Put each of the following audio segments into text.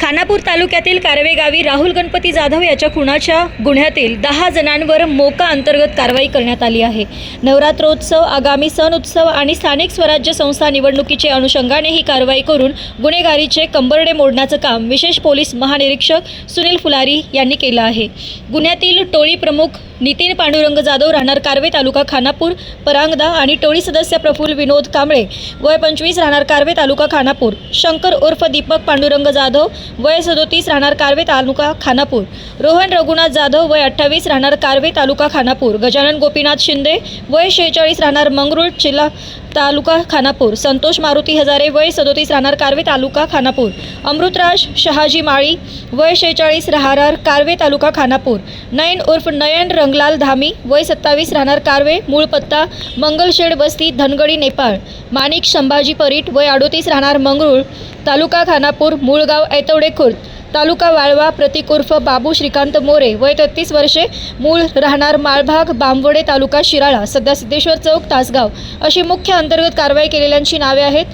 खानापूर तालुक्यातील कारवे गावी राहुल गणपती जाधव याच्या खुनाच्या गुन्ह्यातील दहा जणांवर मोका अंतर्गत कारवाई करण्यात आली आहे. नवरात्रोत्सव आगामी सण उत्सव आणि स्थानिक स्वराज्य संस्था निवडणुकीचे अनुषंगाने ही कारवाई करून गुन्हेगारीचे कंबरडे मोडण्याचं काम विशेष पोलीस महानिरीक्षक सुनील फुलारी यांनी केलं आहे. गुन्ह्यातील टोळी प्रमुख नितीन पांडुरंग जाधव राहणार कारवे तालुका खानापूर परांगदा आणि टोळी सदस्य प्रफुल्ल विनोद कांबळे. वय पंचवीस राहणार कारवे तालुका खानापूर. शंकर उर्फ दीपक पांडुरंग जाधव वय सदोतीस राहणार कारवे तालुका खानापूर. रोहन रघुनाथ जाधव वय अठ्ठावीस राहणार कारवे तालुका खानापूर. गजानन गोपीनाथ शिंदे वय शेहेचाळीस राहणार मंगरुळ जिल्हा तालुका खानापूर. संतोष मारुती हजारे वय सदोतीस राहणार कारवे तालुका खानापूर. अमृतराज शहाजी माळी वय शेहेचाळीस राहणार कारवे तालुका खानापूर. नयन उर्फ नयन रंगलाल धामी वय सत्तावीस राहणार कारवे मूळ पत्ता मंगलशेड बस्ती धनगडी नेपाळ. माणिक संभाजी परीट वय अडोतीस राहणार मंगरुळ तालुका खानापूर मूळगाव ऐतवडे खुर्द. तालुका वाळवा प्रतीक उर्फ बाबू श्रीकांत मोरे वय तेहतीस वर्षे मूळ राहणार माळभाग बांबवडे तालुका शिराळा सध्या सिद्धेश्वर चौक तासगाव. अशी मुख्य अंतर्गत कारवाई केलेल्यांची नावे आहेत.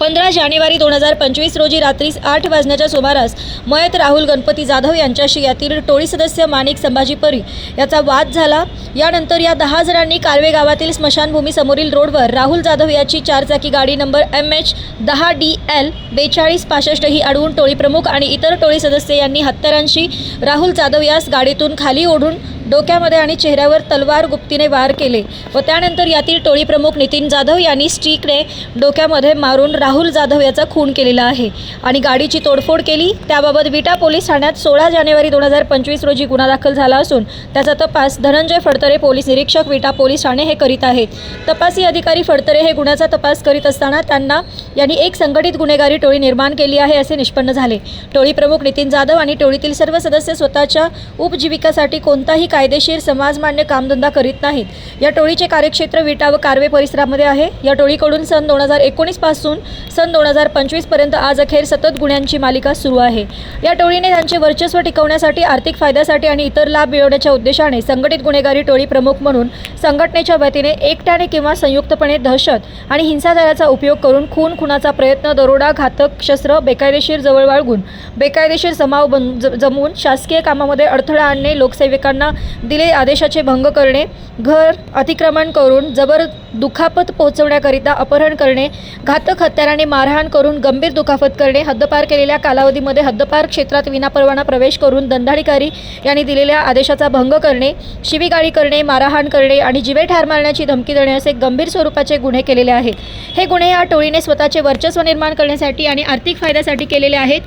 पंधरा जानेवारी दोन हजार पंचवीस रोजी रात्री आठ वाजण्याच्या सुमारास मयत राहुल गणपती जाधव यांच्याशी यातील टोळी सदस्य माणिक संभाजी परी याचा वाद झाला. यानंतर या दहा जणांनी कालवे गावातील स्मशानभूमीसमोरील रोडवर राहुल जाधव याची चारचाकी गाडी नंबर एम एच दहा डी एल बेचाळीस पासष्ट ही अडवून टोळी प्रमुख आणि इतर टोळी सदस्य यांनी हत्यारांशी राहुल जाधव यास गाडीतून खाली ओढून डोक्यामध्ये आणि चेहऱ्यावर तलवार गुप्तीने वार केले व त्यानंतर यातील टोळी प्रमुख नितीन जाधव यांनी स्टिकने डोक्यामध्ये मारून राहुल जाधव याचा खून केलेला आहे. आणि गाडीची तोडफोड केली. त्याबाबत विटा पोलीस ठाण्यात सोळा जानेवारी दोन हजार पंचवीस रोजी गुन्हा दाखल झाला असून त्याचा तपास धनंजय फडतरे पोलीस निरीक्षक विटा पोलीस ठाणे हे करीत आहेत. तपासी अधिकारी फडतरे हे गुन्ह्याचा तपास करीत असताना त्यांना यांनी एक संघटित गुन्हेगारी टोळी निर्माण केली आहे असे निष्पन्न झाले. टोळी प्रमुख नितीन जाधव आणि टोळीतील सर्व सदस्य स्वतःच्या उपजीविकासाठी कोणताही कायदेशीर समाजमान्य कामधंदा करीत नाहीत. या टोळीचे कार्यक्षेत्र विटा व कारवे परिसरामध्ये आहे. या टोळीकडून सन दोन हजार एकोणीसपासून सन दोन हजार पंचवीसपर्यंत आज अखेर सतत गुन्ह्यांची मालिका सुरू आहे. या टोळीने त्यांचे वर्चस्व टिकवण्यासाठी आर्थिक फायद्यासाठी आणि इतर लाभ मिळवण्याच्या उद्देशाने संघटित गुन्हेगारी टोळी प्रमुख म्हणून संघटनेच्या वतीने एकट्याने किंवा संयुक्तपणे दहशत आणि हिंसाचाराचा उपयोग करून खून खुनाचा प्रयत्न दरोडा घातक शस्त्र बेकायदेशीर जवळ बाळगून बेकायदेशीर जमाव बन ज- जमवून शासकीय कामामध्ये अडथळा आणणे लोकसेवकांना दिले आदेशाचे भंग करणे घर अतिक्रमण करून जबर दुखापत पोहोचवण्याकरिता अपहरण करणे घातक हत्याराने मारहाण करून गंभीर दुखापत करणे हद्दपार केलेल्या कालावधीमध्ये हद्दपार क्षेत्रात विनापरवाना प्रवेश करून दंडाधिकारी यांनी दिलेल्या आदेशाचा भंग करणे शिवीगाळी करणे मारहाण करणे आणि जिवे ठार मारण्याची धमकी देणे असे गंभीर स्वरूपाचे गुन्हे केलेले आहेत. हे गुन्हे या टोळीने स्वतःचे वर्चस्व निर्माण करण्यासाठी आणि आर्थिक फायद्यासाठी केलेले आहेत.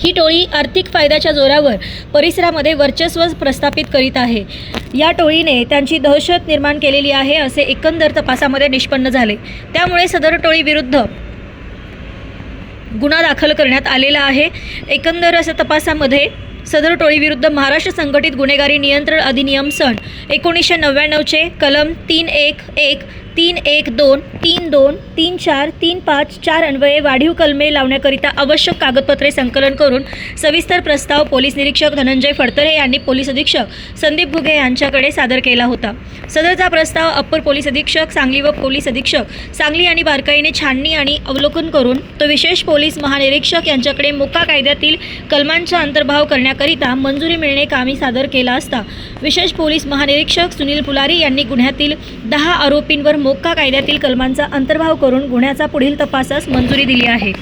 ही टोळी आर्थिक फायद्याच्या जोरावर परिसरामध्ये वर्चस्व प्रस्थापित करीत आहे. या टोळीने त्यांची दहशत निर्माण केलेली आहे असे एकंदर तपासामध्ये निष्पन्न झाले. त्यामुळे सदर टोळीविरुद्ध गुन्हा दाखल करण्यात आलेला आहे. एकंदर असं तपासामध्ये सदर टोळीविरुद्ध महाराष्ट्र संघटित गुन्हेगारी नियंत्रण अधिनियम सन एकोणीसशे नव्याण्णवचे कलम तीन एक एक तीन एक दोन तीन दोन तीन चार तीन पाच चार अन्वये वाढीव कलमे लावण्याकरिता आवश्यक कागदपत्रे संकलन करून सविस्तर प्रस्ताव पोलीस निरीक्षक धनंजय फडतरे यांनी पोलीस अधीक्षक संदीप घुगे यांच्याकडे सादर केला होता. सदरचा प्रस्ताव अप्पर पोलीस अधीक्षक सांगली व पोलीस अधीक्षक सांगली आणि बारकाईने छाननी आणि अवलोकन करून तो विशेष पोलीस महानिरीक्षक यांच्याकडे मोका कायद्यातील कलमांचा अंतर्भाव करण्याकरिता मंजुरी मिळणे कामी सादर केला असता. विशेष पोलीस महानिरीक्षक सुनील पुलारी यांनी गुन्ह्यातील दहा आरोपींवर मोक्का कायद्यातील कलमांचा अंतर्भाव करून गुन्ह्याचा पुढील तपासास मंजुरी दिली आहे.